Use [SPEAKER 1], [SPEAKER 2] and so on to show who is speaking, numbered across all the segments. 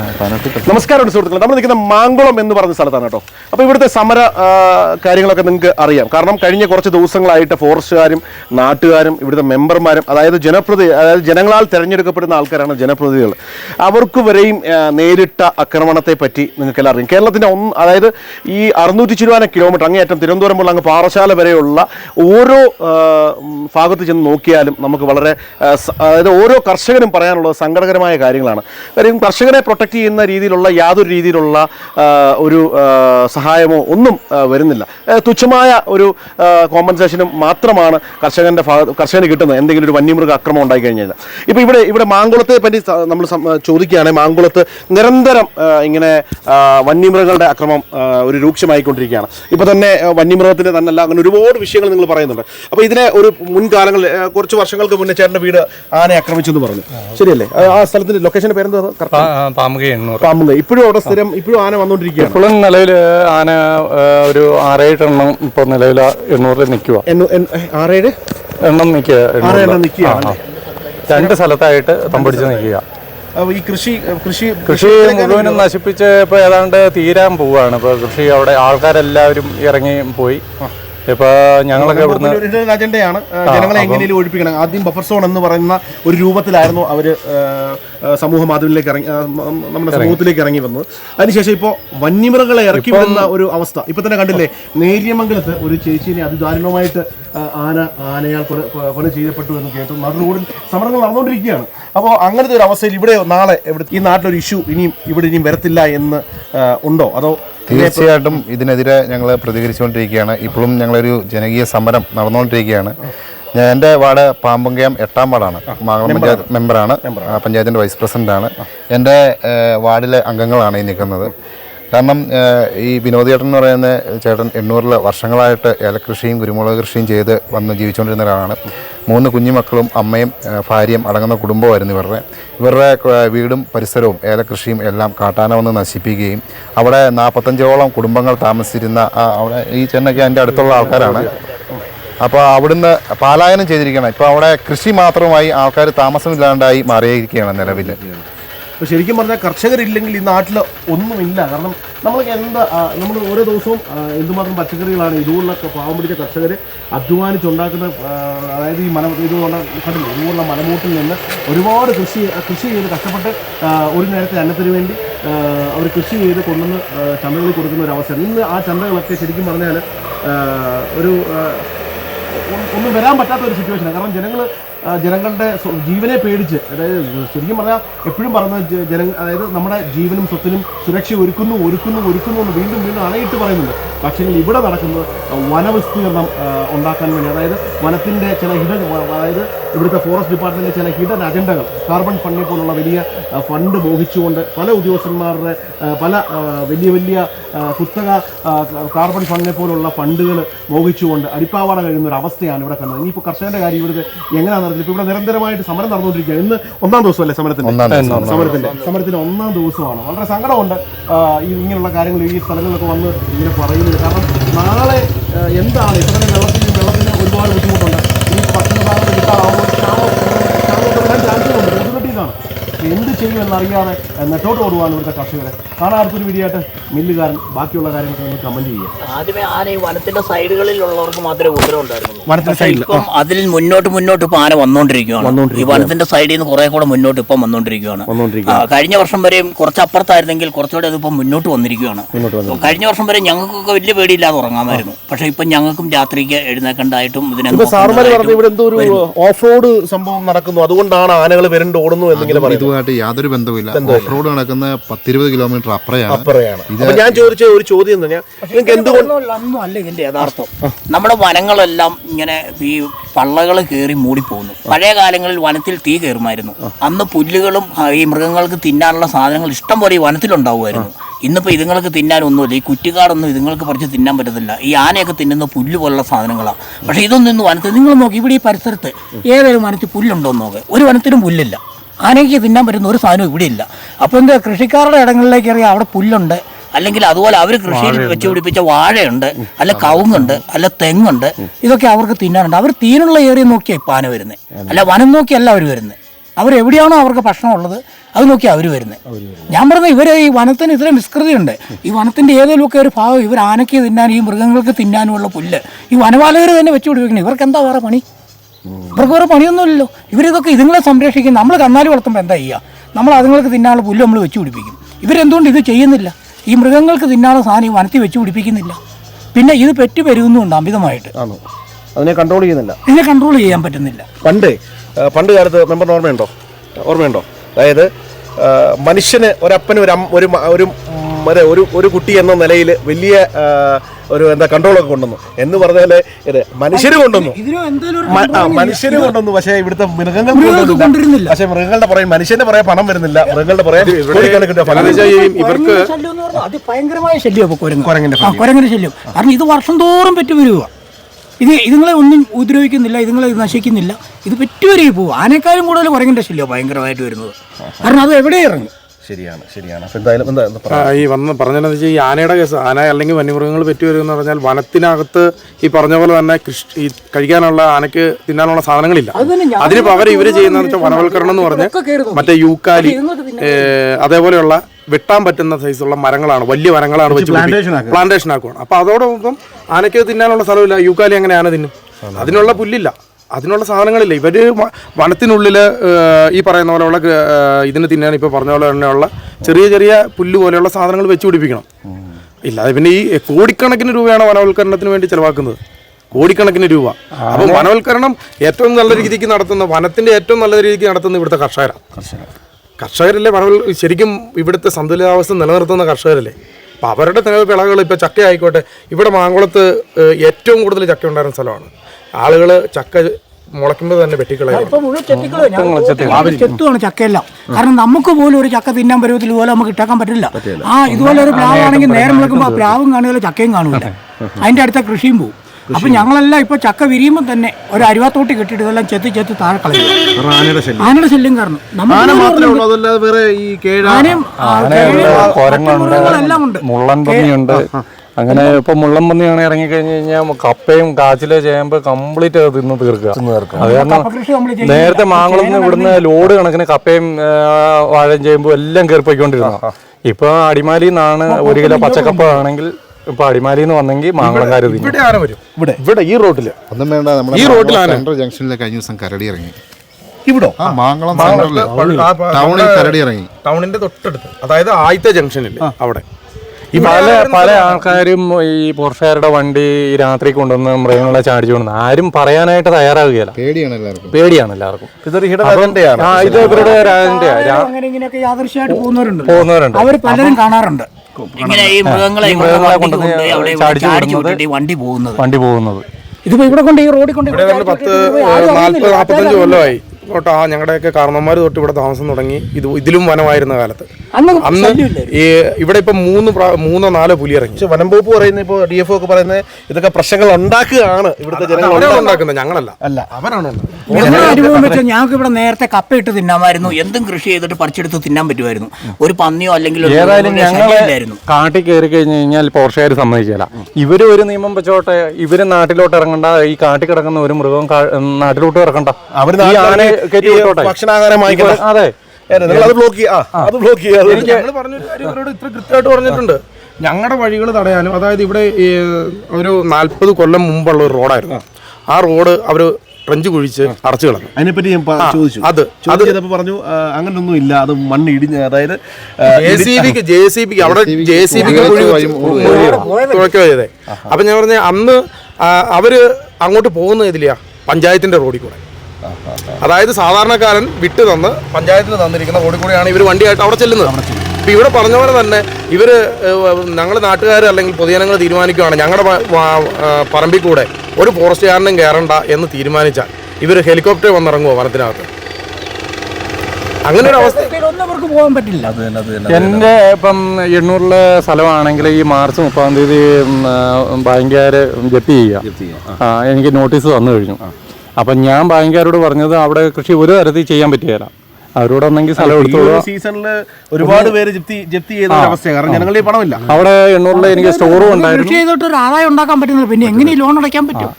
[SPEAKER 1] നമസ്കാരം സുഹൃത്തുക്കളെ. നമ്മൾ നിൽക്കുന്ന മാങ്കുളം എന്ന് പറഞ്ഞ സ്ഥലത്താണ് കേട്ടോ. അപ്പോൾ ഇവിടുത്തെ സമര കാര്യങ്ങളൊക്കെ നിങ്ങൾക്ക് അറിയാം. കാരണം കഴിഞ്ഞ കുറച്ച് ദിവസങ്ങളായിട്ട് ഫോറസ്റ്റുകാരും നാട്ടുകാരും ഇവിടുത്തെ മെമ്പർമാരും അതായത് ജനപ്രതി അതായത് ജനങ്ങളാൽ തിരഞ്ഞെടുക്കപ്പെടുന്ന ആൾക്കാരാണ് ജനപ്രതിനിധികൾ. അവർക്ക് വരെയും നേരിട്ട ആക്രമണത്തെ പറ്റി നിങ്ങൾക്കെല്ലാം അറിയാം. കേരളത്തിന്റെ ഒന്ന് അതായത് ഈ അറുന്നൂറ്റി ചുരുവാന കിലോമീറ്റർ അങ്ങേയറ്റം തിരുവനന്തപുരം മുതൽ അങ്ങ് പാറശാല വരെയുള്ള ഓരോ ഭാഗത്ത് ചെന്ന് നോക്കിയാലും നമുക്ക് വളരെ അതായത് ഓരോ കർഷകനും പറയാനുള്ളത് സങ്കടകരമായ കാര്യങ്ങളാണ്. കാര്യം കർഷകനെ പ്രൊട്ടക്ട് ചെയ്യുന്ന രീതിയിലുള്ള യാതൊരു രീതിയിലുള്ള ഒരു സഹായമോ ഒന്നും വരുന്നില്ല. തുച്ഛമായ ഒരു കോമ്പൻസേഷനും മാത്രമാണ് കർഷകന്റെ കർഷകന് കിട്ടുന്നത്. എന്തെങ്കിലും ഒരു വന്യമൃഗ അക്രമം ഉണ്ടായി കഴിഞ്ഞാൽ. ഇപ്പോൾ ഇവിടെ ഇവിടെ മാങ്കുളത്തെ പറ്റി നമ്മൾ ചോദിക്കുകയാണെങ്കിൽ മാങ്കുളത്ത് നിരന്തരം ഇങ്ങനെ വന്യമൃഗങ്ങളുടെ അക്രമം ഒരു രൂക്ഷമായിക്കൊണ്ടിരിക്കുകയാണ്. ഇപ്പോൾ തന്നെ വന്യമൃഗത്തിന്റെ തന്നെ അല്ല അങ്ങനെ ഒരുപാട് വിഷയങ്ങൾ നിങ്ങൾ പറയുന്നുണ്ട്. അപ്പോൾ ഇതിനെ ഒരു മുൻകാലങ്ങളിൽ കുറച്ച് വർഷങ്ങൾക്ക് മുന്നേ ചേട്ടന്റെ വീട് ആനയെ ആക്രമിച്ചു എന്ന് പറഞ്ഞു. ശരിയല്ലേ? ആ, സ്ഥലത്തിന്റെ ലൊക്കേഷന്റെ പേരെന്താ കറക്റ്റ്.
[SPEAKER 2] എണ്ണൂറ്.
[SPEAKER 1] പാമ്പുങ്ക ഇപ്പോഴും അവിടെ സ്ഥിരം ഇപ്പോഴും ആന വന്നുകൊണ്ടിരിക്കുകയാണ്.
[SPEAKER 2] ഇപ്പോഴും നിലവിൽ ആന ഒരു ആറേഴ് എണ്ണം ഇപ്പോൾ നിലവിൽ എണ്ണൂറിൽ നിൽക്കുക
[SPEAKER 1] ആറേഴ്?
[SPEAKER 2] എണ്ണം നിൽക്കുക
[SPEAKER 1] ആറ് എണ്ണം.
[SPEAKER 2] രണ്ട് സ്ഥലത്തായിട്ട് തമ്പടിച്ച് നിൽക്കുക
[SPEAKER 1] ഈ കൃഷി കൃഷി
[SPEAKER 2] കൃഷി മുഴുവനും നശിപ്പിച്ച് ഇപ്പോൾ ഏതാണ്ട് തീരാൻ പോവുകയാണ് ഇപ്പോൾ കൃഷി അവിടെ ആൾക്കാരെല്ലാവരും ഇറങ്ങി പോയി. ഇപ്പോൾ ഞങ്ങളൊക്കെ ഇവിടുന്ന്
[SPEAKER 1] അജണ്ടയാണ് ജനങ്ങളെ എങ്ങനെയും ഒഴിപ്പിക്കണം. ആദ്യം ബഫർ സോൺ എന്ന് പറയുന്ന ഒരു രൂപത്തിലായിരുന്നു അവർ സമൂഹ മാധ്യമത്തിലേക്ക് ഇറങ്ങി നമ്മുടെ സമൂഹത്തിലേക്ക് ഇറങ്ങി വന്നത്. അതിനുശേഷം ഇപ്പോൾ വന്യമൃഗങ്ങളെ ഇറക്കി വിടുന്ന ഒരു അവസ്ഥ. ഇപ്പൊ തന്നെ കണ്ടില്ലേ നേര്യമംഗലത്ത് ഒരു ചേച്ചീനെ അതിദാരുണമായിട്ട് ആന ആനയാൽ കൊല കൊല ചെയ്യപ്പെട്ടു എന്ന് കേട്ടു. നാട്ടിലൂടെ സമരങ്ങൾ നടന്നുകൊണ്ടിരിക്കുകയാണ്. അപ്പോൾ അങ്ങനത്തെ ഒരു അവസ്ഥയിൽ ഇവിടെ നാളെ ഇവിടെ ഈ നാട്ടിലൊരു ഇഷ്യൂ ഇനിയും ഇവിടെ ഇനിയും വരത്തില്ല എന്ന് ഉണ്ടോ? അതോ
[SPEAKER 3] തീർച്ചയായിട്ടും ഇതിനെതിരെ ഞങ്ങൾ പ്രതികരിച്ചുകൊണ്ടിരിക്കുകയാണ്. ഇപ്പോഴും ഞങ്ങളൊരു ജനകീയ സമരം നടന്നുകൊണ്ടിരിക്കുകയാണ്. ഞാൻ എന്റെ വാർഡ് പാമ്പങ്കയം എട്ടാം വാർഡാണ്. മാങ്ങളം പഞ്ചായത്ത് മെമ്പറാണ്. പഞ്ചായത്തിന്റെ വൈസ് പ്രസിഡന്റാണ് എന്റെ വാർഡിലെ അംഗങ്ങളാണ് ഈ നിൽക്കുന്നത്. കാരണം ഈ വിനോദേട്ടൻ എന്ന് പറയുന്ന ചേട്ടൻ എണ്ണൂറിൽ വർഷങ്ങളായിട്ട് ഏലക്കൃഷിയും കുരുമുളക് കൃഷിയും ചെയ്ത് വന്ന് ജീവിച്ചുകൊണ്ടിരുന്ന ഒരാളാണ്. മൂന്ന് കുഞ്ഞുമക്കളും അമ്മയും ഭാര്യയും അടങ്ങുന്ന കുടുംബമായിരുന്നു ഇവരുടെ. ഇവരുടെ വീടും പരിസരവും ഏലക്കൃഷിയും എല്ലാം കാട്ടാന വന്ന് നശിപ്പിക്കുകയും അവിടെ നാൽപ്പത്തഞ്ചോളം കുടുംബങ്ങൾ താമസിച്ചിരുന്ന അവിടെ ഈ ചെന്നൊക്കെ എന്റെ അടുത്തുള്ള ആൾക്കാരാണ്. അപ്പോൾ അവിടുന്ന് പാലായനം ചെയ്തിരിക്കണം ഇപ്പോൾ അവിടെ കൃഷി മാത്രമായി ആൾക്കാർ താമസമില്ലാണ്ടായി മാറിയിരിക്കുകയാണ് നിലവിൽ
[SPEAKER 1] അപ്പോൾ ശരിക്കും പറഞ്ഞാൽ കർഷകരില്ലെങ്കിൽ ഈ നാട്ടിൽ ഒന്നുമില്ല കാരണം നമ്മൾക്ക് എന്താ നമ്മൾ ഓരോ ദിവസവും എന്തുമാത്രം പച്ചക്കറികളാണ് ഇതുപോലുള്ള പാവം പിടിച്ച കർഷകർ അധ്വാനിച്ചുണ്ടാക്കുന്ന അതായത് ഈ മല ഇതുപോലെ ഇതുപോലുള്ള മലമൂട്ടിൽ നിന്ന് ഒരുപാട് കൃഷി കൃഷി ചെയ്ത് കഷ്ടപ്പെട്ട് ഒരു നേരത്തെ അന്നത്തിന് വേണ്ടി അവർ കൃഷി ചെയ്ത് കൊണ്ടുവന്ന് ചന്തകളിൽ കൊടുക്കുന്ന ഒരു അവസരം ഇന്ന് ആ ചന്തകളൊക്കെ ശരിക്കും പറഞ്ഞാൽ ഒരു ഒന്നും വരാൻ പറ്റാത്ത ഒരു സിറ്റുവേഷനാണ് കാരണം ജനങ്ങൾ ജനങ്ങളുടെ ജീവനെ പേടിച്ച് അതായത് ശരിക്കും പറഞ്ഞാൽ എപ്പോഴും പറയുന്നത് ജന അതായത് നമ്മുടെ ജീവനും സ്വത്തിനും സുരക്ഷ ഒരുക്കുന്നു ഒരുക്കുന്നു ഒരുക്കുന്നു എന്ന് വീണ്ടും വീണ്ടും അണയിട്ട് പറയുന്നുണ്ട്. പക്ഷേ ഇവിടെ നടക്കുന്നത് വനവിസ്തീർണം ഉണ്ടാക്കാൻ വേണ്ടി അതായത് വനത്തിന്റെ ചില ഹിഡൻ അതായത് ഇവിടുത്തെ ഫോറസ്റ്റ് ഡിപ്പാർട്ട്മെന്റിന്റെ ചില ഹിഡൻ അജണ്ടകൾ കാർബൺ ഫണ്ടിനെ പോലുള്ള വലിയ ഫണ്ട് മോഹിച്ചുകൊണ്ട് പല ഉദ്യോഗസ്ഥന്മാരുടെ പല വലിയ വലിയ കുത്തക കാർബൺ ഫണ്ടിനെ പോലുള്ള ഫണ്ടുകൾ മോഹിച്ചുകൊണ്ട് അരിപ്പാവാട കഴിയുന്ന ഒരു അവസ്ഥയാണ് ഇവിടെ കണ്ടത്. ഇനിയിപ്പോൾ കർഷകന്റെ കാര്യം ഇവിടുത്തെ എങ്ങനെയാണെന്ന് അറിയില്ല ഇപ്പോൾ ഇവിടെ നിരന്തരമായിട്ട് സമരം നടന്നുകൊണ്ടിരിക്കുകയാണ്. ഇന്ന് ഒന്നാം ദിവസമല്ലേ സമരത്തിന്റെ?
[SPEAKER 3] ഒന്നാം ദിവസം.
[SPEAKER 1] സമരത്തിന്റെ. സമരത്തിന്റെ ഒന്നാം ദിവസമാണ്. വളരെ സങ്കടമുണ്ട്. ഇങ്ങനെയുള്ള കാര്യങ്ങൾ ഈ സ്ഥലങ്ങളിലൊക്കെ വന്ന് ഇങ്ങനെ പറയുന്നത്. കാരണം നാളെ എന്താണ്? ഇപ്പൊ എന്ത് ചെയ്യുമെന്നറിയാതെ നെട്ടോട്ട് ഓടുവാണ് ഇവിടുത്തെ കർഷകർ കാണാൻ അടുത്തൊരു വീഡിയോ ആയിട്ട് മില്ലുകാരൻ ബാക്കിയുള്ള കാര്യങ്ങളൊക്കെ നിങ്ങൾ കമന്റ് ചെയ്യുക
[SPEAKER 4] ആദ്യമേ ആന ഈ വനത്തിന്റെ സൈഡുകളിലുള്ളവർക്ക് മാത്രമേ ഉപദ്രവം
[SPEAKER 1] വനത്തിന്റെ സൈഡിൽ
[SPEAKER 4] ഇപ്പം അതിൽ മുന്നോട്ട് മുന്നോട്ട് ഇപ്പൊ ആന വന്നുകൊണ്ടിരിക്കുകയാണ് ഈ വനത്തിന്റെ സൈഡിൽ നിന്ന് കുറെ കൂടെ മുന്നോട്ട് ഇപ്പം വന്നുകൊണ്ടിരിക്കുകയാണ് കഴിഞ്ഞ വർഷം വരെയും കുറച്ച് അപ്പുറത്തായിരുന്നെങ്കിൽ കുറച്ചുകൂടെ അതിപ്പം മുന്നോട്ട് വന്നിരിക്കുകയാണ് കഴിഞ്ഞ വർഷം വരെ ഞങ്ങൾക്കൊക്കെ വലിയ പേടിയില്ലാതെ ഉറങ്ങാമായിരുന്നു. പക്ഷെ ഇപ്പം ഞങ്ങൾക്കും രാത്രിക്ക് എഴുന്നേക്കണ്ടായിട്ടും ഇതിനെ
[SPEAKER 1] സാറുമാര് പറഞ്ഞു ഇവിടെ എന്തോ ഒരു ഓഫ് റോഡ് സംഭവം നടക്കുന്നു. അതുകൊണ്ടാണ് ആനകൾ വരണ്ട് ഓടുന്നു എന്നിങ്ങനെ പറയുന്നത്.
[SPEAKER 3] ഇതുമായിട്ട് യാതൊരു ബന്ധവുമില്ല. ഓഫ് റോഡ് നടക്കുന്ന പത്തിരുപത് കിലോമീറ്റർ അപ്പുറയാണ്.
[SPEAKER 1] അപ്പുറയാണ്. അപ്പൊ ഞാൻ ചോദിച്ച ഒരു ചോദ്യം എന്ന് പറഞ്ഞാൽ നിങ്ങൾക്ക് എന്തുകൊണ്ട്
[SPEAKER 4] ഒന്നും അല്ല ഇതിന്റെ യഥാർത്ഥം. നമ്മുടെ വനങ്ങളെല്ലാം ഇങ്ങനെ ഈ പള്ളകൾ കയറി മൂടിപ്പോകുന്നു പഴയ കാലങ്ങളിൽ വനത്തിൽ തീ കയറുമായിരുന്നു. അന്ന് പുല്ലുകളും ഈ മൃഗങ്ങൾക്ക് തിന്നാനുള്ള സാധനങ്ങൾ ഇഷ്ടം പോലെ ഈ വനത്തിലുണ്ടാവുമായിരുന്നു. ഇന്നിപ്പോൾ ഇതുങ്ങൾക്ക് തിന്നാനൊന്നുമില്ല ഈ കുറ്റിക്കാടൊന്നും ഇതുങ്ങൾക്ക് പറിച്ച് തിന്നാൻ പറ്റത്തില്ല. ഈ ആനയൊക്കെ തിന്നുന്ന പുല്ല് പോലുള്ള സാധനങ്ങളാണ് പക്ഷേ ഇതൊന്നും ഇന്ന് വനത്തിൽ നിങ്ങൾ നോക്കി ഇവിടെ ഈ പരിസരത്ത് ഏതൊരു വനത്തിൽ പുല്ലുണ്ടോ എന്ന് നോക്കുക ഒരു വനത്തിലും പുല്ലില്ല. ആനയ്ക്ക് തിന്നാൻ പറ്റുന്ന ഒരു സാധനം ഇവിടെ ഇല്ല അപ്പോൾ എന്താ കൃഷിക്കാരുടെ ഇടങ്ങളിലേക്ക് അറിയാം അവിടെ പുല്ലുണ്ട് അല്ലെങ്കിൽ അതുപോലെ അവർ കൃഷിയിൽ വെച്ച് പിടിപ്പിച്ച വാഴയുണ്ട് അല്ല കവുങ്ങുണ്ട് അല്ല തെങ്ങുണ്ട് ഇതൊക്കെ അവർക്ക് തിന്നാനുണ്ട്. അവർ തീനുള്ള ഏരിയ നോക്കിയാണ് ഇപ്പം ആന വരുന്നത് അല്ല വനം നോക്കിയല്ല അവർ വരുന്നത് അവരെവിടെയാണോ അവർക്ക് ഭക്ഷണം ഉള്ളത് അത് നോക്കി അവർ വരുന്നത് ഞാൻ പറഞ്ഞ ഇവർ ഈ വനത്തിന് ഇത്രയും വിസ്കൃതിയുണ്ട് ഈ വനത്തിന്റെ ഏതെങ്കിലുമൊക്കെ ഒരു ഭാഗം ഇവർ ആനയ്ക്ക് തിന്നാൻ ഈ മൃഗങ്ങൾക്ക് തിന്നാനുമുള്ള പുല്ല് ഈ വനപാലകർ തന്നെ വെച്ച് പിടിപ്പിക്കണം. ഇവർക്ക് എന്താ വേറെ പണി? ഇവർക്ക് വേറെ പണിയൊന്നുമില്ലല്ലോ. ഇവരിതൊക്കെ ഇതുങ്ങളെ സംരക്ഷിക്കും നമ്മൾ കന്നാലി വളർത്തുമ്പോൾ എന്താ ചെയ്യുക നമ്മൾ അതുങ്ങൾക്ക് തിന്നാനുള്ള പുല്ല് നമ്മൾ വെച്ച് പിടിപ്പിക്കും. ഇവരെന്തുകൊണ്ട് ഇത് ചെയ്യുന്നില്ല? ഈ മൃഗങ്ങൾക്ക് തിന്നാനുള്ള സാധനം ഈ വനത്തിൽ വെച്ച് പിടിപ്പിക്കുന്നില്ല. പിന്നെ ഇത് പെറ്റ് പെരുകുന്നുണ്ട് അമിതമായിട്ട്.
[SPEAKER 1] അതിനെ കൺട്രോൾ ചെയ്യുന്നില്ല.
[SPEAKER 4] ഇതിനെ കൺട്രോൾ ചെയ്യാൻ പറ്റുന്നില്ല.
[SPEAKER 1] പണ്ട് പണ്ട് കാലത്ത് മെമ്പറിന് ഓർമ്മയുണ്ടോ? ഓർമ്മയുണ്ടോ? അതായത് മനുഷ്യന് ഒരപ്പന് ഒരു ഒരു മ- ഒരു ഒരു കുട്ടി എന്ന നിലയിൽ വലിയ ഒരു എന്താ കൺട്രോളൊക്കെ കൊണ്ടുവന്നു. എന്ന് പറഞ്ഞാൽ ഇത് മനുഷ്യര് കൊണ്ടുവന്നു. മനുഷ്യർ കൊണ്ടുവന്നു. പക്ഷേ ഇവിടുത്തെ മൃഗങ്ങൾ
[SPEAKER 4] മൃഗങ്ങൾക്ക്
[SPEAKER 1] പക്ഷേ മൃഗങ്ങളുടെ പുറകെ മനുഷ്യന്റെ പുറകെ പണം വരുന്നില്ല. മൃഗങ്ങളുടെ പുറകെ
[SPEAKER 4] ഇവർക്ക് അതിഭയങ്കരമായ ശല്യം കുരങ്ങ്.
[SPEAKER 1] കുരങ്ങിന്റെ
[SPEAKER 4] ശല്യം. കാരണം ഇത് വർഷം തോറും പെറ്റു വരിക. ഇത് ഇതുങ്ങളെ ഒന്നും ഉപദ്രവിക്കുന്നില്ല ഇതുങ്ങളെ ഇത് നശിക്കുന്നില്ല. ഇത് പെറ്റുവരികയും പോകും ആനേക്കാളും കൂടുതൽ കുരങ്ങിന്റെ ശല്യം ഭയങ്കരമായിട്ട് വരുന്നത്. കാരണം അത് എവിടെ ഇറങ്ങും.
[SPEAKER 1] ശരിയാണ് ശരിയാണ്. അപ്പോൾ എന്തായാലും എന്താ
[SPEAKER 5] ഈ വന്ന് പറഞ്ഞതെന്ന് വെച്ചാൽ ഈ ആനയുടെ കേസ് ആന അല്ലെങ്കിൽ വന്യമൃഗങ്ങൾ പറ്റിവരുമെന്ന് പറഞ്ഞാൽ വനത്തിനകത്ത് ഈ പറഞ്ഞ പോലെ തന്നെ കൃഷി ഈ കഴിക്കാനുള്ള ആനയ്ക്ക് തിന്നാനുള്ള സാധനങ്ങളില്ല. അതിന് പകരം ഇവർ ചെയ്യുന്നതെന്ന് വെച്ചാൽ വനവൽക്കരണം എന്ന് പറഞ്ഞ് മറ്റേ യൂക്കാലി അതേപോലെയുള്ള വെട്ടാൻ പറ്റുന്ന സൈസുള്ള മരങ്ങളാണ് വലിയ മരങ്ങളാണ് വെച്ച്. പ്ലാന്റേഷൻ ആക്കുവാണ്. അപ്പോൾ അതോടൊപ്പം ആനയ്ക്ക് തിന്നാനുള്ള സ്ഥലമില്ല യൂക്കാലി അങ്ങനെ ആന തിന്നും. അതിനുള്ള പുല്ലില്ല. അതിനുള്ള സാധനങ്ങളില്ല. ഇവർ വനത്തിനുള്ളിൽ ഈ പറയുന്ന പോലെയുള്ള ഇതിന് തിന്നാൻ ഇപ്പോൾ പറഞ്ഞ പോലെ തന്നെയുള്ള ചെറിയ ചെറിയ പുല്ല് പോലെയുള്ള സാധനങ്ങൾ വെച്ച് പിടിപ്പിക്കണം. ഇല്ലാതെ പിന്നെ ഈ കോടിക്കണക്കിന് രൂപയാണ് വനവൽക്കരണത്തിന് വേണ്ടി ചിലവാക്കുന്നത്. കോടിക്കണക്കിന് രൂപ. അപ്പോൾ വനവൽക്കരണം ഏറ്റവും നല്ല രീതിക്ക് നടത്തുന്ന വനത്തിന്റെ ഏറ്റവും നല്ല രീതിക്ക് നടത്തുന്ന ഇവിടുത്തെ കർഷകരാണ് കർഷകരിലെ വനവൽ ശരിക്കും ഇവിടുത്തെ സന്തുലിതാവസ്ഥ നിലനിർത്തുന്ന കർഷകരല്ലേ? അപ്പോൾ അവരുടെ വിളകൾ ഇപ്പോൾ ചക്ക ആയിക്കോട്ടെ ഇവിടെ മാങ്കുളത്ത് ഏറ്റവും കൂടുതൽ ചക്ക ഉണ്ടായിരുന്ന സ്ഥലമാണ്. ആളുകൾ ചക്ക മുളയ്ക്കുമ്പോൾ തന്നെ
[SPEAKER 4] വെട്ടിക്കളയാണ് ചക്കയെല്ലാം. കാരണം നമുക്ക് പോലും ഒരു ചക്ക തിന്നാൻ പരുവത്തിൽ ഇതുപോലെ നമുക്ക് ഇട്ടാക്കാൻ പറ്റില്ല. ആ ഇതുപോലെ ഒരു പ്ലാവാണെങ്കിൽ നേരം വിളക്കുമ്പോൾ ആ പ്ലാവും കാണില്ല ചക്കയും കാണുക അതിന്റെ അടുത്ത കൃഷിയും പോകും അപ്പൊ ഞങ്ങളെല്ലാം ഇപ്പൊ ചക്ക വിരിയുമ്പോൾ തന്നെ ഒരു അരുവാത്തോട്ടി കെട്ടിട്ട് ഇതെല്ലാം ചെത്തി ചെത്തി താഴെ കളയും
[SPEAKER 1] ആനയുടെ ശല്യം.
[SPEAKER 4] കാരണം. നമുക്ക്
[SPEAKER 1] ആന മാത്രമേ ഉള്ളൂ അതല്ലാതെ വേറെ ഈ കേഴ
[SPEAKER 4] ആനയും ആ,
[SPEAKER 2] ആനയുണ്ട്
[SPEAKER 4] മൃഗങ്ങളെല്ലാം ഉണ്ട്.
[SPEAKER 2] മുള്ളൻ പന്നിയുണ്ട്. അങ്ങനെ ഇപ്പൊ മുള്ളൻ പന്നിയാണ് ഇറങ്ങി കഴിഞ്ഞു കഴിഞ്ഞാൽ കപ്പയും കാച്ചിലെ ചേമ്പ് കംപ്ലീറ്റ് തിന്ന് തീർക്കുക. അത് കാരണം നേരത്തെ നിന്ന് ഇവിടുന്ന് ലോഡ് കണക്കിന് കപ്പയും വാഴയും ചേമ്പും എല്ലാം കയറിപ്പോയിക്കൊണ്ടിരുന്നു. ഇപ്പൊ അടിമാലിന്നാണ് ഒരു കിലോ പച്ചക്കപ്പ ആണെങ്കിൽ ഇപ്പൊ അടിമാലിയിൽ നിന്ന് വന്നെങ്കിൽ മാങ്ങളങ്കാര്
[SPEAKER 5] ഇവിടെ ആന വരും? ഇവിടെ. ഇവിടെ ഈ റോട്ടിൽ
[SPEAKER 3] ഒന്നും വേണ്ട നമ്മുടെ
[SPEAKER 5] ഈ റോഡിലാണ്.
[SPEAKER 3] സെൻട്രൽ ജംഗ്ഷനിലെ കഴിഞ്ഞ ദിവസം കരടി ഇറങ്ങി.
[SPEAKER 1] ഇവിടോ?
[SPEAKER 3] ആ മാങ്ങളം ടൗണിൽ കരടി ഇറങ്ങി.
[SPEAKER 5] ടൗണിന്റെ തൊട്ടടുത്ത്. അതായത് ആദ്യത്തെ ജംഗ്ഷനിൽ അവിടെ.
[SPEAKER 2] ഈ പല പല ആൾക്കാരും ഈ പോർഷുകാരുടെ വണ്ടി ഈ രാത്രി കൊണ്ടുവന്ന് മൃഗങ്ങളെ ചാടിച്ചു കൊണ്ടുവന്ന് ആരും പറയാനായിട്ട് തയ്യാറാവുകയല്ല.
[SPEAKER 3] പേടിയാണ് എല്ലാവർക്കും.
[SPEAKER 2] പേടിയാണ് എല്ലാവർക്കും.
[SPEAKER 1] ഇതൊരു
[SPEAKER 2] ഇത് ഇവരുടെ
[SPEAKER 4] പോകുന്നവരുണ്ട്. അവർ പലരും കാണാറുണ്ട്. ഇങ്ങനെ ഈ മൃഗങ്ങളെ
[SPEAKER 2] കൊണ്ടുവന്ന്
[SPEAKER 4] വണ്ടി പോകുന്നത്.
[SPEAKER 2] വണ്ടി പോകുന്നത്.
[SPEAKER 4] ഇതിപ്പോ ഇവിടെ കൊണ്ട് ഈ റോഡിൽ കൊണ്ട്
[SPEAKER 5] പത്ത് നാല്പത് നാൽപ്പത്തഞ്ച് കൊല്ലമായി. തൊട്ട് ആ ഞങ്ങളുടെയൊക്കെ കാരണന്മാർ തൊട്ട് ഇവിടെ താമസം തുടങ്ങി. ഇത് ഇതിലും വനമായിരുന്ന കാലത്ത്.
[SPEAKER 4] അന്ന്
[SPEAKER 5] ഈ ഇവിടെ ഇപ്പം മൂന്ന് മൂന്നോ നാലോ പുലി ഇറങ്ങി.
[SPEAKER 1] പക്ഷെ വനം വകുപ്പ് പറയുന്നത് ഇപ്പോൾ ഡി എഫ് ഒക്കെ പറയുന്നത് ഇതൊക്കെ പ്രശ്നങ്ങൾ ഉണ്ടാക്കുകയാണ് ഇവിടുത്തെ ജനങ്ങൾ
[SPEAKER 5] ഉണ്ടാക്കുന്നത്. ഞങ്ങളല്ല.
[SPEAKER 1] അല്ല
[SPEAKER 5] അവരാണ് ഉണ്ടാക്കുന്നത്.
[SPEAKER 4] അനുഭവം വെച്ചാൽ ഞങ്ങൾക്ക് ഇവിടെ നേരത്തെ കപ്പയിട്ട് തിന്നാമായിരുന്നു. എന്തും കൃഷി ചെയ്തിട്ട് പറിച്ചെടുത്ത് തിന്നാൻ പറ്റുമായിരുന്നു. ഒരു പന്നിയോ അല്ലെങ്കിൽ ഒരു
[SPEAKER 2] ഏതായാലും കാട്ടിൽ കയറി കഴിഞ്ഞ് കഴിഞ്ഞാൽ പോർഷകാർ സമ്മതിക്കില്ല ഇവർ ഒരു നിയമം വെച്ചോട്ടെ ഇവർ നാട്ടിലോട്ട് ഇറങ്ങണ്ട ഈ കാട്ടിൽ കിടക്കുന്ന ഒരു മൃഗം നാട്ടിലോട്ട് ഇറക്കണ്ട. അവർ
[SPEAKER 1] ഭക്ഷണാഹാരം
[SPEAKER 2] അതെ.
[SPEAKER 1] നിങ്ങൾ അത് ബ്ലോക്ക് ആ അത് ബ്ലോക്ക്
[SPEAKER 5] ഞങ്ങൾ പറഞ്ഞ കാര്യം അവരോട് ഇത്ര കൃത്യമായിട്ട് പറഞ്ഞിട്ടുണ്ട്. ഞങ്ങളുടെ വഴികൾ തടയാനും അതായത് ഇവിടെ ഈ ഒരു നാൽപ്പത് കൊല്ലം മുമ്പുള്ള ഒരു റോഡായിരുന്നു. ആ റോഡ് അവർ ട്രഞ്ച് കുഴിച്ച് അടച്ചു കളഞ്ഞു.
[SPEAKER 1] അതിനെപ്പറ്റി ഞാൻ ചോദിച്ചു.
[SPEAKER 5] അത്.
[SPEAKER 1] അത് ചെയ്തപ്പോൾ പറഞ്ഞു അങ്ങനൊന്നും ഇല്ല അത് മണ്ണ് ഇടിഞ്ഞ് അതായത്
[SPEAKER 5] ജെ സി ബിക്ക് ജെ സി ബിക്ക് അവിടെ ജെ സി ബിക്ക് തുഴയ്ക്കുക അപ്പം ഞാൻ പറഞ്ഞ അന്ന് അവർ അങ്ങോട്ട് പോകുന്ന ഇതില്ല പഞ്ചായത്തിന്റെ റോഡിൽ കൂടെ. അതായത് സാധാരണക്കാരൻ വിട്ട് തന്ന് പഞ്ചായത്തിന് തന്നിരിക്കുന്ന റോഡിൽ കൂടെയാണ് ഇവർ വണ്ടിയായിട്ട് അവിടെ ചെല്ലുന്നത്. ഇപ്പം ഇവിടെ പറഞ്ഞ പോലെ തന്നെ ഇവർ ഞങ്ങൾ നാട്ടുകാർ അല്ലെങ്കിൽ പൊതുജനങ്ങൾ തീരുമാനിക്കുകയാണ് ഞങ്ങളുടെ പറമ്പിൽ കൂടെ ഒരു ഫോറസ്റ്റുകാരനും കയറണ്ട എന്ന് തീരുമാനിച്ചാൽ ഇവർ ഹെലികോപ്റ്റർ വന്നിറങ്ങുമോ വനത്തിനകത്ത്. അങ്ങനെ ഒരു അവസ്ഥ
[SPEAKER 4] പോകാൻ പറ്റില്ല.
[SPEAKER 2] എന്റെ ഇപ്പം എണ്ണൂറിലെ സ്ഥലമാണെങ്കിൽ ഈ മാർച്ച് മുപ്പതാം തീയതി ബാങ്കുകാർ ജപ്തി ചെയ്യുക. ആ, എനിക്ക് നോട്ടീസ് വന്നു കഴിഞ്ഞു. അപ്പം ഞാൻ ബാങ്കുകാരോട് പറഞ്ഞത് അവിടെ കൃഷി ഒരു തരത്തിൽ ചെയ്യാൻ പറ്റിയല്ല അവരോട് ഒന്നെങ്കിൽ സ്ഥലം എടുത്തോളൂ.
[SPEAKER 1] ഒരു സീസണിൽ ഒരുപാട് പേര് ജപ്തി ജപ്തി ചെയ്ത അവസ്ഥയാണ്. കാരണം ജനങ്ങളിൽ പണമില്ല.
[SPEAKER 2] അവിടെ എണ്ണൂറിൽ എനിക്ക് സ്റ്റോറും ഉണ്ടായിരുന്നു
[SPEAKER 4] കൃഷി ചെയ്തിട്ട് ഒരു ആദായം ഉണ്ടാക്കാൻ പറ്റുന്നില്ല. പിന്നെ എങ്ങനെ ലോൺ അടയ്ക്കാൻ പറ്റും?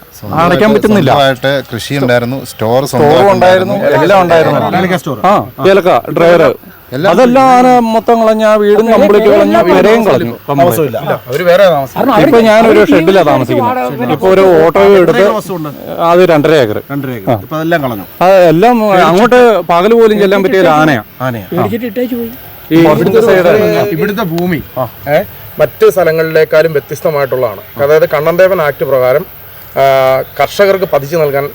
[SPEAKER 2] അടയ്ക്കാൻ പറ്റുന്നില്ല.
[SPEAKER 3] കൃഷി ഉണ്ടായിരുന്നു സ്റ്റോർ
[SPEAKER 2] സ്റ്റോറും ഉണ്ടായിരുന്നു എല്ലാം ഉണ്ടായിരുന്നു. ആ ഏലക്ക ഡ്രൈവർ അതെല്ലാം ആന മൊത്തം കളഞ്ഞ ആ വീടും കംപ്ലീറ്റ് കളഞ്ഞ പെരയും കളഞ്ഞു ഇപ്പൊ ഞാൻ ഒരു ഷെഡിലാണ് താമസിക്കുന്നത്. ഇപ്പൊ ഒരു ഓട്ടോ എടുത്ത് അത് രണ്ടര ഏക്കർ.
[SPEAKER 1] രണ്ടര ഏക്കർ. ഇപ്പൊ അതെല്ലാം
[SPEAKER 2] അങ്ങോട്ട് പകൽ പോലും ചെല്ലാൻ പറ്റിയ ഒരു ആനയാണ്
[SPEAKER 5] ഇവിടുത്തെ ഭൂമി മറ്റ് സ്ഥലങ്ങളിലേക്കാളും വ്യത്യസ്തമായിട്ടുള്ളതാണ്. അതായത് കണ്ണൻദേവൻ ആക്ട് പ്രകാരം കർഷകർക്ക് പതിച്ചു നൽകാൻ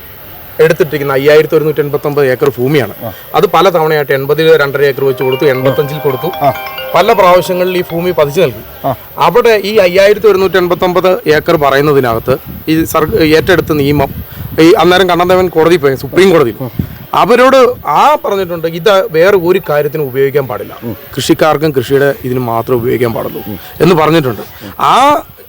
[SPEAKER 5] എടുത്തിട്ടിരിക്കുന്ന അയ്യായിരത്തി ഒരുന്നൂറ്റി എൺപത്തി ഒമ്പത് ഏക്കർ ഭൂമിയാണ്. അത് പല തവണയായിട്ട് എൺപതിൽ രണ്ടര ഏക്കർ വെച്ച് കൊടുത്തു എൺപത്തഞ്ചിൽ കൊടുത്തു. പല പ്രാവശ്യങ്ങളിൽ ഈ ഭൂമി പതിച്ചു നൽകി. അവിടെ ഈ അയ്യായിരത്തി ഒരുന്നൂറ്റി എൺപത്തി ഒമ്പത് ഏക്കർ പറയുന്നതിനകത്ത് ഈ സർ ഏറ്റെടുത്ത നിയമം ഈ അന്നേരം കണ്ണൻദേവൻ കോടതി പോയി സുപ്രീം കോടതി അവരോട് ആ പറഞ്ഞിട്ടുണ്ട് ഇത് വേറെ ഒരു കാര്യത്തിന് ഉപയോഗിക്കാൻ പാടില്ല. കൃഷിക്കാർക്കും കൃഷിയുടെ ഇതിന് മാത്രമേ ഉപയോഗിക്കാൻ പാടുള്ളൂ. എന്ന് പറഞ്ഞിട്ടുണ്ട്. ആ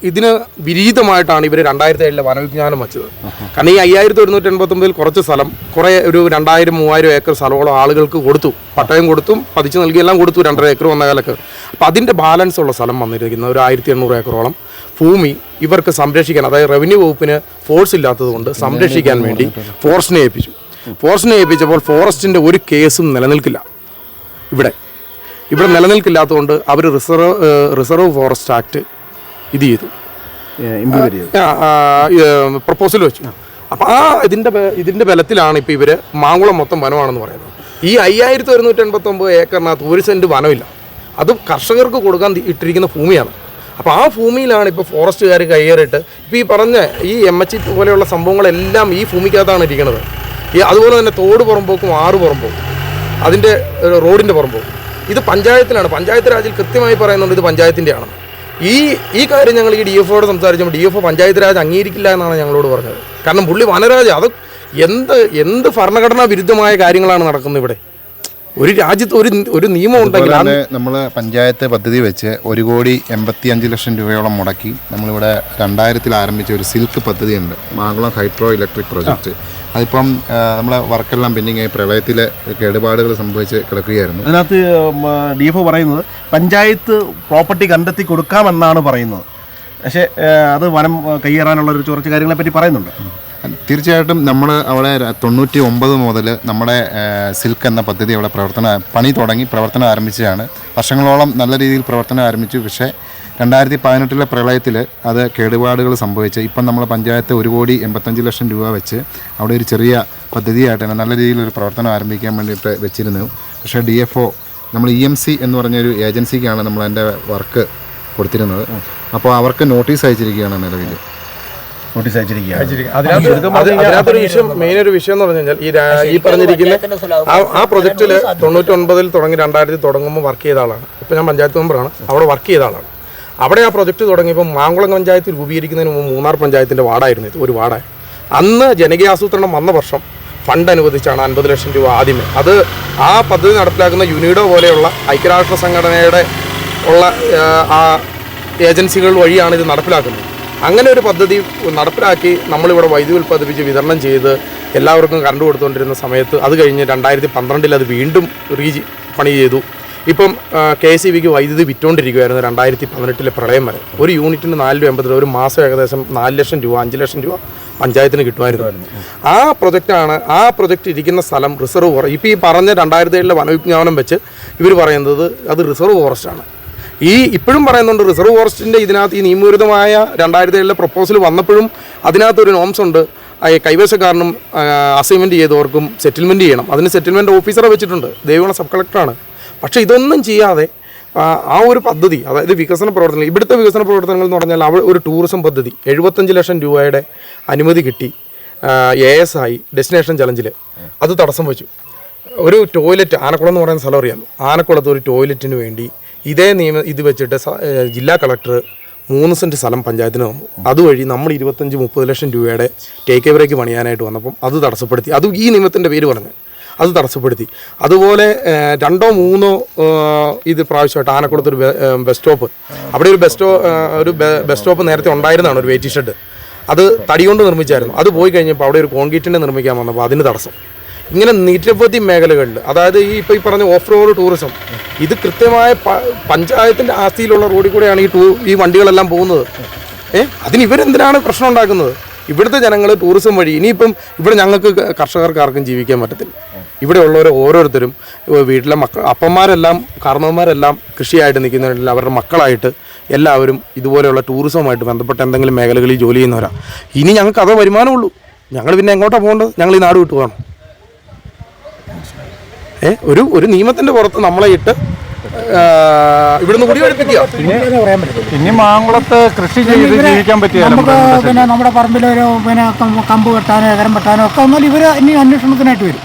[SPEAKER 5] ഇതിന് വിരീതമായിട്ടാണ് ഇവർ രണ്ടായിരത്തി ഏഴിലെ വനവിജ്ഞാനം വെച്ചത്. കാരണം ഈ അയ്യായിരത്തി ഒരുന്നൂറ്റി എൺപത്തൊമ്പതിൽ കുറച്ച് സ്ഥലം കുറേ ഒരു രണ്ടായിരം മൂവായിരം ഏക്കർ സ്ഥലമോളം ആളുകൾക്ക് കൊടുത്തു. പട്ടയം കൊടുത്തും പതിച്ചു നൽകി എല്ലാം കൊടുത്തു രണ്ടര ഏക്കർ വന്ന കാലക്ക് അപ്പം അതിന്റെ ബാലൻസ് ഉള്ള സ്ഥലം വന്നിരിക്കുന്ന ഒരു ആയിരത്തി എണ്ണൂറ് ഏക്കറോളം. ഭൂമി ഇവർക്ക് സംരക്ഷിക്കാൻ അതായത് റവന്യൂ വകുപ്പിന് ഫോഴ്സ് ഇല്ലാത്തത് കൊണ്ട് സംരക്ഷിക്കാൻ വേണ്ടി ഫോറസ്റ്റിനെ ഏൽപ്പിച്ചു. ഫോറസ്റ്റിനെ ഏൽപ്പിച്ചപ്പോൾ ഫോറസ്റ്റിന്റെ ഒരു കേസും നിലനിൽക്കില്ല. ഇവിടെ. ഇവിടെ നിലനിൽക്കില്ലാത്തതുകൊണ്ട് അവർ റിസർവ് റിസർവ് ഫോറസ്റ്റ് ആക്ട് ഇത് ചെയ്തു. പ്രപ്പോസൽ വെച്ചു. അപ്പം ആ ഇതിന്റെ ഇതിന്റെ ബലത്തിലാണ് ഇപ്പോൾ ഇവർ മാങ്കുളം മൊത്തം വനമാണെന്ന് പറയുന്നത്. ഈ അയ്യായിരത്തി ഒരുന്നൂറ്റി എൺപത്തി ഒമ്പത് ഏക്കറിനകത്ത് ഒരു സെന്റ് വനമില്ല. അത് കർഷകർക്ക് കൊടുക്കാൻ ഇട്ടിരിക്കുന്ന ഭൂമിയാണ്. അപ്പോൾ ആ ഭൂമിയിലാണ് ഇപ്പോൾ ഫോറസ്റ്റുകാർ കയ്യേറിയിട്ട് ഇപ്പോൾ ഈ പറഞ്ഞ ഈ എം എച്ച് പോലെയുള്ള സംഭവങ്ങളെല്ലാം ഈ ഭൂമിക്കകത്താണ് ഇരിക്കുന്നത്. ഈ അതുപോലെ തന്നെ തോട് പുറമ്പോക്കും ആറ് പുറമ്പോക്കും അതിന്റെ റോഡിന്റെ പുറമ്പോക്കും ഇത് പഞ്ചായത്തിലാണ്. പഞ്ചായത്ത് രാജിൽ കൃത്യമായി പറയുന്നുണ്ട് ഇത് പഞ്ചായത്തിന്റെ ആണെന്ന് ഈ ഈ കാര്യം ഞങ്ങൾ ഈ ഡി എഫോട് സംസാരിച്ചപ്പോൾ ഡി എഫ് പഞ്ചായത്ത് രാജ് അംഗീകരിക്കില്ല എന്നാണ് ഞങ്ങളോട് പറഞ്ഞത്. കാരണം പുള്ളി വനരാജ് അത് എന്ത് എന്ത് ഭരണഘടനാ വിരുദ്ധമായ കാര്യങ്ങളാണ് നടക്കുന്നത് ഇവിടെ? ഒരു രാജ്യത്ത് ഒരു ഒരു നിയമം ഉണ്ടെങ്കിൽ
[SPEAKER 3] നമ്മൾ പഞ്ചായത്ത് പദ്ധതി വെച്ച് ഒരു കോടി എൺപത്തി അഞ്ച് ലക്ഷം രൂപയോളം മുടക്കി നമ്മളിവിടെ രണ്ടായിരത്തിൽ ആരംഭിച്ച ഒരു സിൽക്ക് പദ്ധതിയുണ്ട്. മാങ്കുളം ഹൈഡ്രോ ഇലക്ട്രിക് പ്രോജക്റ്റ് അതിപ്പം നമ്മളെ വർക്കെല്ലാം പെൻഡിങ് ആയി പ്രളയത്തിലെ കേടുപാടുകൾ സംഭവിച്ച് കിടക്കുകയായിരുന്നു.
[SPEAKER 1] അതിനകത്ത് ഡി എഫ് പറയുന്നത് പഞ്ചായത്ത് പ്രോപ്പർട്ടി കണ്ടെത്തി കൊടുക്കാമെന്നാണ് പറയുന്നത്. പക്ഷേ അത് വനം കയ്യേറാനുള്ള ഒരു കുറച്ച് കാര്യങ്ങളെ പറ്റി പറയുന്നുണ്ട്.
[SPEAKER 3] തീർച്ചയായിട്ടും നമ്മൾ അവിടെ തൊണ്ണൂറ്റി ഒമ്പത് മുതൽ നമ്മുടെ സിൽക്ക് എന്ന പദ്ധതി അവിടെ പ്രവർത്തന പണി തുടങ്ങി പ്രവർത്തനം ആരംഭിച്ചതാണ്. വർഷങ്ങളോളം നല്ല രീതിയിൽ പ്രവർത്തനം ആരംഭിച്ചു. പക്ഷേ രണ്ടായിരത്തി പതിനെട്ടിലെ പ്രളയത്തിൽ അത് കേടുപാടുകൾ സംഭവിച്ച് ഇപ്പം നമ്മൾ പഞ്ചായത്ത് ഒരു കോടി എൺപത്തഞ്ച് ലക്ഷം രൂപ വെച്ച് അവിടെ ഒരു ചെറിയ പദ്ധതിയായിട്ട് തന്നെ നല്ല രീതിയിലൊരു പ്രവർത്തനം ആരംഭിക്കാൻ വേണ്ടിയിട്ട് വെച്ചിരുന്നു. പക്ഷേ ഡി എഫ് ഒ നമ്മൾ ഇ എം സി എന്ന് പറഞ്ഞൊരു ഏജൻസിക്കാണ് നമ്മൾ അതിന്റെ വർക്ക് കൊടുത്തിരുന്നത്. അപ്പോൾ അവർക്ക് നോട്ടീസ് അയച്ചിരിക്കുകയാണ് നിലവിൽ
[SPEAKER 1] നോട്ടീസ് അയച്ചിരിക്കുകയാണ്.
[SPEAKER 5] വിഷയം മെയിൻ ഒരു വിഷയം എന്ന് പറഞ്ഞു കഴിഞ്ഞാൽ ഈ പറഞ്ഞിരിക്കുന്ന ആ പ്രൊജക്റ്റിൽ തൊണ്ണൂറ്റി ഒൻപതിൽ തുടങ്ങി രണ്ടായിരത്തി തുടങ്ങുമ്പോൾ വർക്ക് ചെയ്ത ആളാണ്. ഇപ്പം ഞാൻ പഞ്ചായത്ത് മെമ്പറാണ് അവിടെ വർക്ക് ചെയ്ത ആളാണ്. അവിടെ ആ പ്രൊജക്റ്റ് തുടങ്ങിയപ്പോൾ മാങ്കുളം പഞ്ചായത്തിൽ രൂപീകരിക്കുന്നതിന് മുമ്പ് മൂന്നാർ പഞ്ചായത്തിന്റെ വാർഡായിരുന്നു ഇത് ഒരു വാർഡായി അന്ന് ജനകീയാസൂത്രണം വന്ന വർഷം ഫണ്ട് അനുവദിച്ചാണ് അൻപത് ലക്ഷം രൂപ ആദ്യമേ. അത് ആ പദ്ധതി നടപ്പിലാക്കുന്ന യുനീഡോ പോലെയുള്ള ഐക്യരാഷ്ട്ര സംഘടനയുടെ ഉള്ള ആ, ആ ഏജൻസികൾ വഴിയാണ് ഇത് നടപ്പിലാക്കുന്നത്. അങ്ങനെ ഒരു പദ്ധതി നടപ്പിലാക്കി നമ്മളിവിടെ വൈദ്യുതി ഉൽപ്പാദിപ്പിച്ച് വിതരണം ചെയ്ത് എല്ലാവർക്കും കറണ്ട് കൊടുത്തുകൊണ്ടിരുന്ന സമയത്ത് അത് കഴിഞ്ഞ് രണ്ടായിരത്തി പന്ത്രണ്ടിൽ അത് വീണ്ടും റീ പണി ചെയ്തു. ഇപ്പം കെ ഇ ബിക്ക് വൈദ്യുതി വിറ്റുകൊണ്ടിരിക്കുകയായിരുന്നു രണ്ടായിരത്തി പതിനെട്ടിലെ പ്രളയം വരെ. ഒരു യൂണിറ്റിന് നാല് രൂപ എൺപത് രൂപ ഒരു മാസം ഏകദേശം നാല് ലക്ഷം രൂപ അഞ്ച് ലക്ഷം രൂപ പഞ്ചായത്തിന് കിട്ടുമായിരുന്നു. ആ പ്രൊജക്റ്റാണ് ആ പ്രൊജക്റ്റ് ഇരിക്കുന്ന സ്ഥലം റിസർവ് ഫോറസ്റ്റ് ഇപ്പോൾ ഈ പറഞ്ഞ രണ്ടായിരത്തി ഏഴിലെ വനവിജ്ഞാപനം വെച്ച് ഇവർ പറയുന്നത് അത് റിസർവ് ഫോറസ്റ്റാണ് ഈ ഇപ്പോഴും പറയുന്നുണ്ട് റിസർവ് ഫോറസ്റ്റിന്റെ ഇതിനകത്ത് ഈ നിയമവിരുദ്ധമായ രണ്ടായിരത്തി ഏഴിലെ പ്രപ്പോസൽ വന്നപ്പോഴും അതിനകത്തൊരു നോംസ് ഉണ്ട്. കൈവശക്കാരനും അസൈൻമെന്റ് ചെയ്തവർക്കും സെറ്റിൽമെന്റ് ചെയ്യണം. അതിന് സെറ്റിൽമെന്റ് ഓഫീസറെ വെച്ചിട്ടുണ്ട്. ദേവികുളം സബ് കളക്ടറാണ്. പക്ഷേ ഇതൊന്നും ചെയ്യാതെ ആ ഒരു പദ്ധതി അതായത് വികസന പ്രവർത്തനങ്ങൾ ഇവിടുത്തെ വികസന പ്രവർത്തനങ്ങൾ എന്ന് പറഞ്ഞാൽ അവിടെ ഒരു ടൂറിസം പദ്ധതി എഴുപത്തഞ്ച് ലക്ഷം രൂപയുടെ അനുമതി കിട്ടി എ എസ് ആയി ഡെസ്റ്റിനേഷൻ ചലഞ്ചിൽ അത് തടസ്സം വെച്ചു. ഒരു ടോയ്ലറ്റ് ആനക്കുളം എന്ന് പറയുന്ന സ്ഥലം അറിയാമല്ലോ ആനക്കുളത്ത് ഒരു ടോയ്ലറ്റിന് വേണ്ടി ഇതേ നിയമം ഇത് വെച്ചിട്ട് ജില്ലാ കളക്ടർ മൂന്ന് സെന്റ് സ്ഥലം പഞ്ചായത്തിന് തന്നു. അതുവഴി നമ്മൾ ഇരുപത്തഞ്ച് മുപ്പത് ലക്ഷം രൂപയുടെ ടേക്ക് എവറേക്ക് പണിയാനായിട്ട് വന്നപ്പം അത് തടസ്സപ്പെടുത്തി. അത് ഈ നിയമത്തിന്റെ പേര് പറഞ്ഞു അത് തടസ്സപ്പെടുത്തി. അതുപോലെ രണ്ടോ മൂന്നോ ഇത് പ്രാവശ്യമായിട്ട് ആനക്കുളത്ത് ഒരു ബസ് സ്റ്റോപ്പ് അവിടെ ഒരു ബസ് സ്റ്റോ ഒരു ബസ് സ്റ്റോപ്പ് നേരത്തെ ഉണ്ടായിരുന്നതാണ് ഒരു വെയിറ്റിംഗ് ഷെഡ് അത് തടി കൊണ്ട് നിർമ്മിച്ചായിരുന്നു. അത് പോയി കഴിഞ്ഞപ്പോൾ അവിടെ ഒരു കോൺക്രീറ്റിന്റെ നിർമ്മിക്കാൻ വന്നപ്പോൾ അതിന് തടസ്സം. ഇങ്ങനെ നിരവധി മേഖലകളിൽ അതായത് ഈ ഇപ്പോൾ ഈ പറഞ്ഞ ഓഫ് റോഡ് ടൂറിസം ഇത് കൃത്യമായ പഞ്ചായത്തിന്റെ ആസ്തിയിലുള്ള റോഡിൽ കൂടെയാണ് ഈ ടൂ ഈ വണ്ടികളെല്ലാം പോകുന്നത്. ഏ? അതിന് ഇവരെന്തിനാണ് പ്രശ്നം ഉണ്ടാക്കുന്നത്? ഇവിടുത്തെ ജനങ്ങൾ ടൂറിസം വഴി ഇനിയിപ്പം ഇവിടെ ഞങ്ങൾക്ക് കർഷകർക്ക് ആർക്കും ജീവിക്കാൻ പറ്റത്തില്ല. ഇവിടെയുള്ളവർ ഓരോരുത്തരും വീട്ടിലെ മക്കൾ അപ്പന്മാരെല്ലാം കാർന്നവന്മാരെല്ലാം കൃഷിയായിട്ട് നിൽക്കുന്നവരിൽ അവരുടെ മക്കളായിട്ട് എല്ലാവരും ഇതുപോലെയുള്ള ടൂറിസവുമായിട്ട് ബന്ധപ്പെട്ട എന്തെങ്കിലും മേഖലകളിൽ ജോലി ചെയ്യുന്നവരാണ് ഇനി ഞങ്ങൾക്ക് അതേ വരുമാനമുള്ളൂ. ഞങ്ങൾ പിന്നെ എങ്ങോട്ടാണ് പോകേണ്ടത്? ഞങ്ങൾ ഈ നാട് വിട്ടു പോകണം. ഒരു ഒരു നിയമത്തിന്റെ പുറത്ത് നമ്മളെ ഇട്ട് ഇവിടുന്ന് ഇവിടുന്ന് കുടിയൊഴിപ്പിക്കുക
[SPEAKER 2] ഇനി മാങ്കുളത്ത് കൃഷി ചെയ്ത് ജീവിക്കാൻ പറ്റിയ
[SPEAKER 4] നമുക്ക് പിന്നെ നമ്മുടെ പറമ്പിലൊരു പിന്നെ കമ്പ് വെട്ടാനോ എകരം വെട്ടാനോ ഒക്കെ ഒന്നും ഇവർ ഇനി അന്വേഷണത്തിനായിട്ട് വരും.